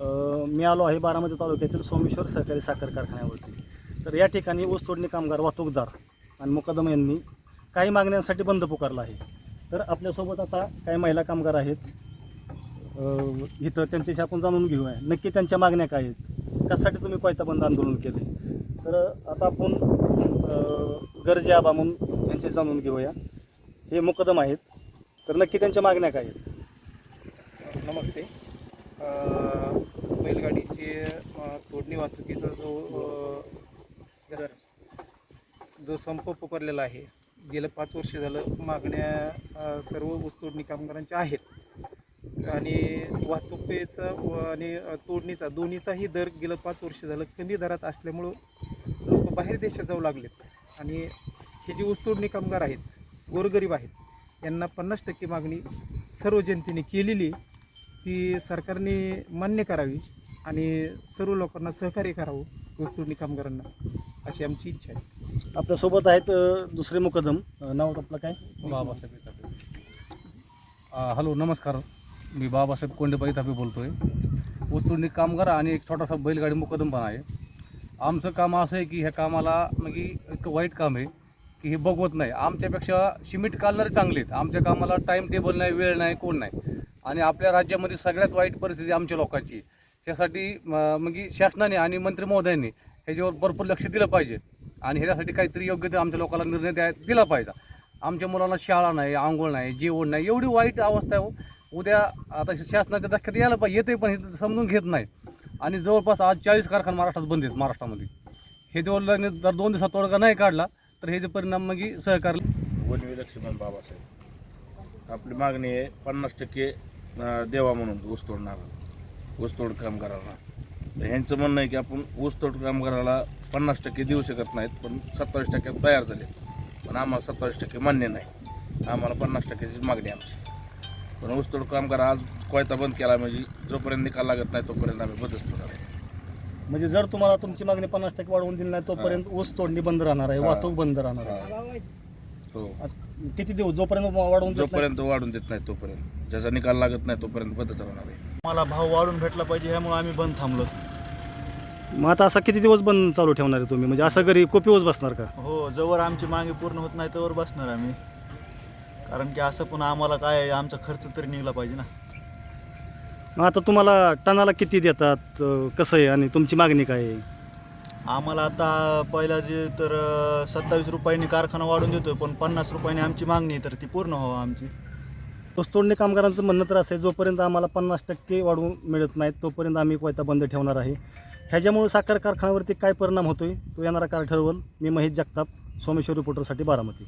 मी आलो आहे बारामती तालुक्यातील सोमेश्वर सहकारी साखर कारखान्यावरती. तर या ठिकाणी ऊस तोडणी कामगार वाहतूकदार आणि मुकदम यांनी काही मागण्यांसाठी बंद पुकारला आहे. तर आपल्यासोबत आता काही महिला कामगार आहेत. इथं त्यांच्याशी आपण जाणून घेऊया. नक्की त्यांच्या मागण्या काय आहेत? कशासाठी तुम्ही कोयता बंद आंदोलन केले? तर आता आपण गरजे आबा म्हणून यांचे जाणून घेऊया. हे मुकदम आहेत. तर नक्की त्यांच्या मागण्या काय आहेत? नमस्ते. बैलगाडीची तोडणी वाहतुकीचा जो दर जो संप पुकारलेला आहे गेलं पाच वर्ष झालं मागण्या सर्व ऊसतोडणी कामगारांच्या आहेत. आणि वाहतुकीचा आणि तोडणीचा दोन्हीचाही दर गेलं पाच वर्ष झालं कमी दरात असल्यामुळं लोक बाहेर देशात जाऊ लागलेत. आणि हे जे ऊसतोडणी कामगार आहेत गोरगरीब आहेत यांना पन्नास टक्के मागणी सर्व जनतेने केलेली ती सरकारने मान्य करावी आणि सर्व लोकांना सहकार्य करावं ऊसतोडणी कामगारांना. अशी आमची इच्छा आहे. आपल्यासोबत आहेत अ, दुसरे मुकदम. अ, नाव आपलं काय? बाबासाहेब इथापे. आ, हॅलो नमस्कार. मी बाबासाहेब कोंडेबाई इथापे बोलतो आहे ऊसतोडणी कामगार आणि एक छोटासा बैलगाडी मुकदम पण आहे. आमचं काम असं आहे की ह्या कामाला म्हणजे एक वाईट काम आहे की हे बघवत नाही. आमच्यापेक्षा सिमेंट काढणारे चांगले आहेत. आमच्या कामाला टाईम टेबल नाही वेळ नाही कोण नाही. आणि आपल्या राज्यामध्ये सगळ्यात वाईट परिस्थिती आमच्या लोकांची. आहे. त्यासाठी म्हणजे शासनाने आणि मंत्री महोदयांनी ह्याच्यावर भरपूर लक्ष दिलं पाहिजे. आणि ह्याच्यासाठी काहीतरी योग्य ते आमच्या लोकांना निर्णय द्या दिला पाहिजे. आमच्या मुलांना शाळा नाही आंघोळ नाही जेवण नाही एवढी वाईट अवस्था आहे हो. उद्या आता शासनाच्या धक्क्यात यायला पाहिजे येते पण हे समजून घेत नाही. आणि जवळपास आज चाळीस कारखाना महाराष्ट्रात बंद आहेत महाराष्ट्रामध्ये. हे जवळ जर दोन दिवसात तोडगा नाही काढला तर ह्याचे परिणाम म्हणजे मग सहकार्य वनवी लक्ष्मण बाबासाहेब. आपली मागणी आहे पन्नास टक्के देवा म्हणून ऊस तोडणारा ऊसतोड कामगारांना तर ह्यांचं म्हणणं आहे की आपण ऊसतोड कामगाराला पन्नास टक्के देऊ शकत नाहीत पण सत्तावीस टक्क्यात तयार झाले. पण आम्हाला सत्तावीस टक्के मान्य नाही. आम्हाला पन्नास टक्क्याची मागणी आमची. पण ऊसतोड कामगार आज कोयता बंद केला म्हणजे जोपर्यंत निकाल लागत नाही तोपर्यंत आम्ही बंदच ठेवणार आहे. म्हणजे जर तुम्हाला तुमची मागणी पन्नास टक्के वाढवून दिली नाही तोपर्यंत ऊस तोडणी बंद राहणार आहे. वाहतूक बंद राहणार आहे. हो. आज किती दिवस जोपर्यंत वाढवून देत नाही- जोपर्यंत वाढून देत नाही तोपर्यंत. ज्याचा निकाल लागत नाही तोपर्यंत बंदच राहणार आहे. मला भाव वाढून भेटला पाहिजे ह्यामुळे आम्ही बंद थांबलो. मग आता असा किती दिवस बंद चालू ठेवणार आहे तुम्ही? म्हणजे असं घरी कोपीवच बसणार का? हो जवळ आमची मागे पूर्ण होत नाही तवर बसणार आम्ही. कारण की असं पण आम्हाला काय आहे, आमचा खर्च तरी निघला पाहिजे ना. मग आता तुम्हाला टनाला किती देतात? अं, कसं आहे? आणि तुमची मागणी काय आहे? आम्हाला आता पहिला जे तर सत्तावीस रुपयांनी कारखाना वाढून देतोय पण पन्नास रुपयांनी आमची मागणी आहे तर ती पूर्ण व्हावं आमची. तोडणी कामगारांचं म्हणणं तर असं आहे जोपर्यंत आम्हाला पन्नास टक्के वाढवून मिळत नाहीत तोपर्यंत आम्ही कोयता बंद ठेवणार आहे. ह्याच्यामुळे साखर कारखान्यावरती काय परिणाम होतोय तो येणारा काळ ठरवल. मी महेश जगताप सोमेश्वर रिपोर्टरसाठी बारामती.